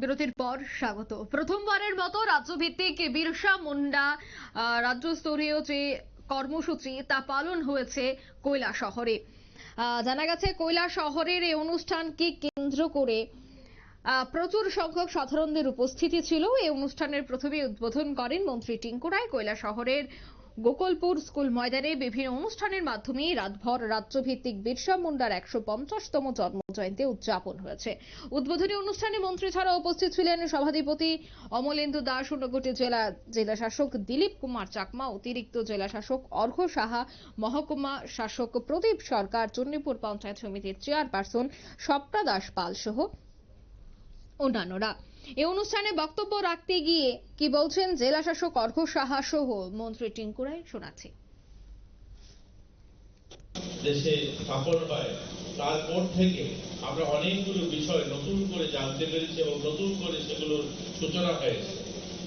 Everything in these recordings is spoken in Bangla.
বিরতির পর স্বাগত। প্রথমবারের মতো রাজ্যভিত্তিক বিরসা মুন্ডা আহ, রাজ্যস্তরীয় যে কর্মসূচি তা পালন হয়েছে কৈলা শহরে। জানা গেছে কৈলা শহরের এই অনুষ্ঠানকে কেন্দ্র করে প্রচুর সংখ্যক সাধারণদের উপস্থিতি ছিল। এই অনুষ্ঠানের প্রথমে উদ্বোধন করেন মন্ত্রী টিঙ্কু রায়। কৈলা শহরের গোকুলপুর স্কুল ময়দানে বিভিন্ন অনুষ্ঠানের মাধ্যমে রাতভর রাজ্যভিত্তিক বিরসা মুন্ডার একশো পঞ্চাশতম জন্ম জয়ন্তী উদযাপন হয়েছে। উদ্বোধনী অনুষ্ঠানে মন্ত্রী ছাড়া উপস্থিত ছিলেন সভাধিপতি অমলেন্দু দাস ঊনকোটি জেলা জেলা শাসক দিলীপ কুমার চাকমা, অতিরিক্ত জেলা শাসক অর্ঘ্য সাহা, মহকুমা শাসক প্রদীপ সরকার চন্ডীপুর পঞ্চায়েত সমিতির চেয়ারপারসন স্বপ্না দাস পাল সহ অন্যান্যরা। এই অনুষ্ঠানে বক্তব্য রাখতে গিয়ে কি বলছেন জেলা শাসক অর্ঘ্য সাহা সহ মন্ত্রী টিঙ্কুরাই শোনাচ্ছি। দেশে তারপর থেকে আমরা অনেকগুলো বিষয় নতুন করে জানতে পেরেছি এবং নতুন করে সেগুলোর সূচনা হয়েছে।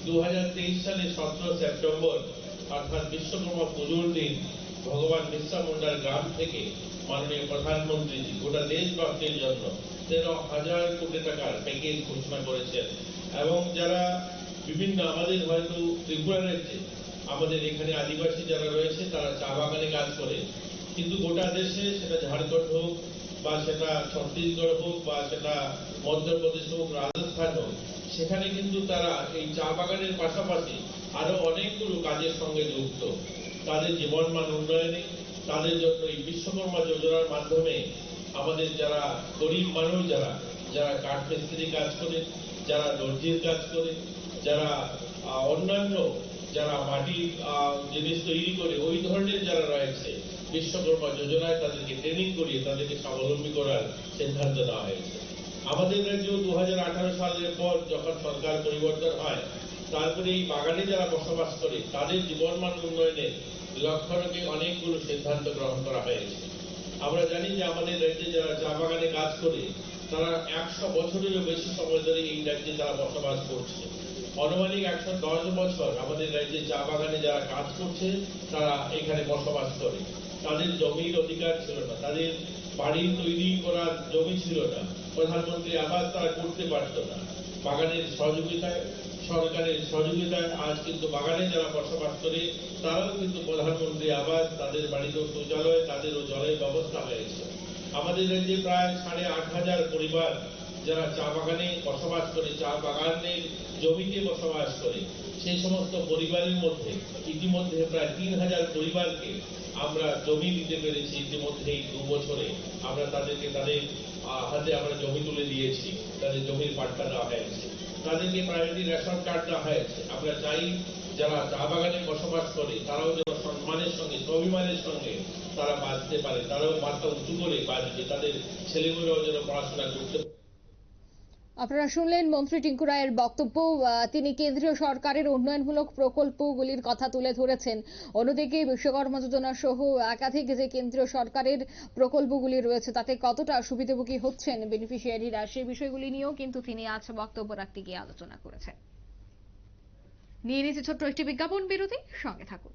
দু হাজার তেইশ সালে সতেরো সেপ্টেম্বর, অর্থাৎ বিশ্বকর্মা পুজোর দিন ভগবান বিরসা মুন্ডার গ্রাম থেকে মাননীয় প্রধানমন্ত্রীজি গোটা দেশবাসীর জন্য তেরো হাজার কোটি টাকার প্যাকেজ ঘোষণা করেছেন। এবং যারা বিভিন্ন আমাদের হয়তো ত্রিপুরা রাজ্যে আমাদের এখানে আদিবাসী যারা রয়েছে, তারা চা বাগানে কাজ করে। কিন্তু গোটা দেশে সেটা ঝাড়খণ্ড হোক বা সেটা ছত্তিশগড় হোক বা সেটা মধ্যপ্রদেশ হোক, রাজস্থান হোক, সেখানে কিন্তু তারা এই চা বাগানের পাশাপাশি আরও অনেকগুলো কাজের সঙ্গে যুক্ত। তাদের জীবনমান উন্নয়নে, তাদের জন্য এই বিশ্বকর্মা যোজনার মাধ্যমে আমাদের যারা গরিব মানুষ, যারা যারা কাঠ মিস্ত্রি কাজ করে, যারা দর্জির কাজ করে, যারা অন্যান্য যারা মাটির জিনিস তৈরি করে, ওই ধরনের যারা রয়েছে, বিশ্বকর্মা যোজনায় তাদেরকে ট্রেনিং করিয়ে তাদেরকে স্বাবলম্বী করার সিদ্ধান্ত নেওয়া হয়েছে। আমাদের রাজ্য দু সালের পর যখন সরকার পরিবর্তন হয়, তারপরে এই বাগানে যারা বসবাস করে, তাদের জীবনমান উন্নয়নে লক্ষ্য রেখে অনেকগুলো সিদ্ধান্ত গ্রহণ করা হয়েছে। আমরা জানি যে আমাদের রাজ্যে যারা চা বাগানে কাজ করে, তারা একশো বছরেরও বেশি সময় ধরে এই রাজ্যে তারা বসবাস করছে। অনুমানিক একশো দশ বছর আমাদের রাজ্যে চা বাগানে যারা কাজ করছে, তারা এখানে বসবাস করে। তাদের জমির অধিকার ছিল না, তাদের বাড়ি তৈরি করার জমি ছিল না। প্রধানমন্ত্রী আবাস তারা করতে পারত না। বাগানের সহযোগিতায়, সরকারের সহযোগিতায় আজ কিন্তু বাগানে যারা বসবাস করে, তারাও কিন্তু প্রধানমন্ত্রী আবাস, তাদের বাড়িতেও শৌচালয় তাদেরও জলের ব্যবস্থা হয়েছে। আমাদের রাজ্যে প্রায় সাড়ে আট হাজার পরিবার যারা চা বাগানে বসবাস করে, চা বাগানের জমিতে বসবাস করে, সেই সমস্ত পরিবারের মধ্যে, ইতিমধ্যে প্রায় তিন হাজার পরিবারকে আমরা জমি দিতে পেরেছি। ইতিমধ্যে এই দু বছরে আমরা তাদেরকে তাদের হাতে আমরা জমি তুলে দিয়েছি, তাদের জমির পাট্টা দেওয়া হয়েছে তাদেরকে প্রায়োরিটি রেশন কার্ড দেওয়া হয়েছে আমরা চাই যারা চা বাগানে বসবাস করে, তারাও যেন সম্মানের সঙ্গে, স্বাভিমানের সঙ্গে তারা বাঁচতে পারে, তারাও মাথা উঁচু করে বাঁচবে তাদের ছেলেমেয়েরাও যেন পড়াশোনা করতে পারে। আপনারা শুনলেন মন্ত্রী টিঙ্কু রায়ের বক্তব্য তিনি কেন্দ্রীয় সরকারের উন্নয়নমূলক প্রকল্পগুলির কথা তুলে ধরেছেন। অন্যদিকে বিশ্বকর্মা যোজনা সহ একাধিক যে কেন্দ্রীয় সরকারের প্রকল্পগুলি রয়েছে, তাতে কতটা সুবিধাভোগী হচ্ছেন বেনিফিশিয়ারিরা সেই বিষয়গুলি নিয়েও কিন্তু তিনি আজ বক্তব্য রাখতে গিয়ে আলোচনা করেছেন। নিয়ে নিচ্ছে ছোট্ট একটি বিজ্ঞাপন, বিরতি, সঙ্গে থাকুন।